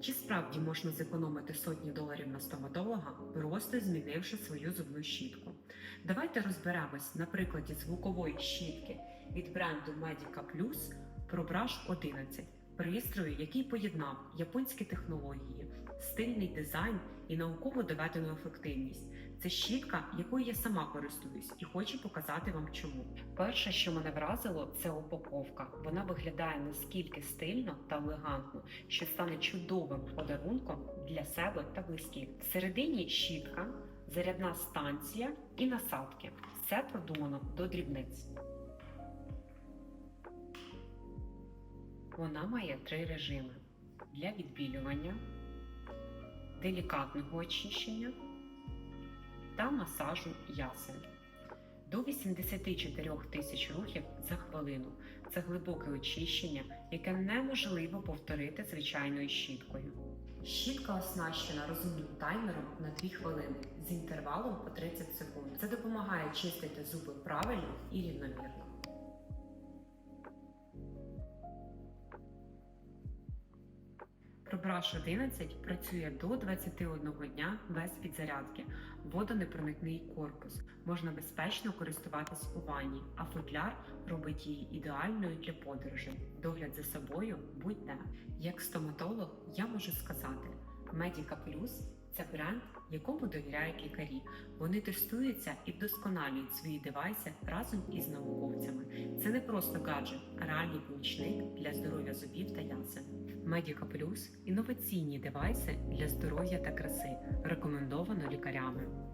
Чи справді можна зекономити сотні доларів на стоматолога, просто змінивши свою зубну щітку? Давайте розберемось на прикладі звукової щітки від бренду Medica Plus ProBrush 11, пристрою, який поєднав японські технології, стильний дизайн і науково доведену ефективність. Це щітка, якою я сама користуюсь, і хочу показати вам чому. Перше, що мене вразило, це упаковка. Вона виглядає наскільки стильно та елегантно, що стане чудовим подарунком для себе та близьких. Всередині щітка, зарядна станція і насадки. Все продумано до дрібниць. Вона має три режими для відбілювання, делікатного очищення та масажу ясен. До 84 тисяч рухів за хвилину. Це глибоке очищення, яке неможливо повторити звичайною щіткою. Щітка оснащена розумним таймером на 2 хвилини з інтервалом по 30 секунд. Це допомагає чистити зуби правильно і рівномірно. ProBrush 11 працює до 21 дня без підзарядки, водонепроникний корпус. Можна безпечно користуватись у ванні, а футляр робить її ідеальною для подорожей. Догляд за собою будь-де. Як стоматолог, я можу сказати, Medica Plus – це бренд, якому довіряють лікарі. Вони тестуються і вдосконалюють свої девайси разом із науковцями. Це не просто гаджет, а реальний помічник для здоров'я зубів та ясен. Medica Plus – інноваційні девайси для здоров'я та краси, рекомендовано лікарями.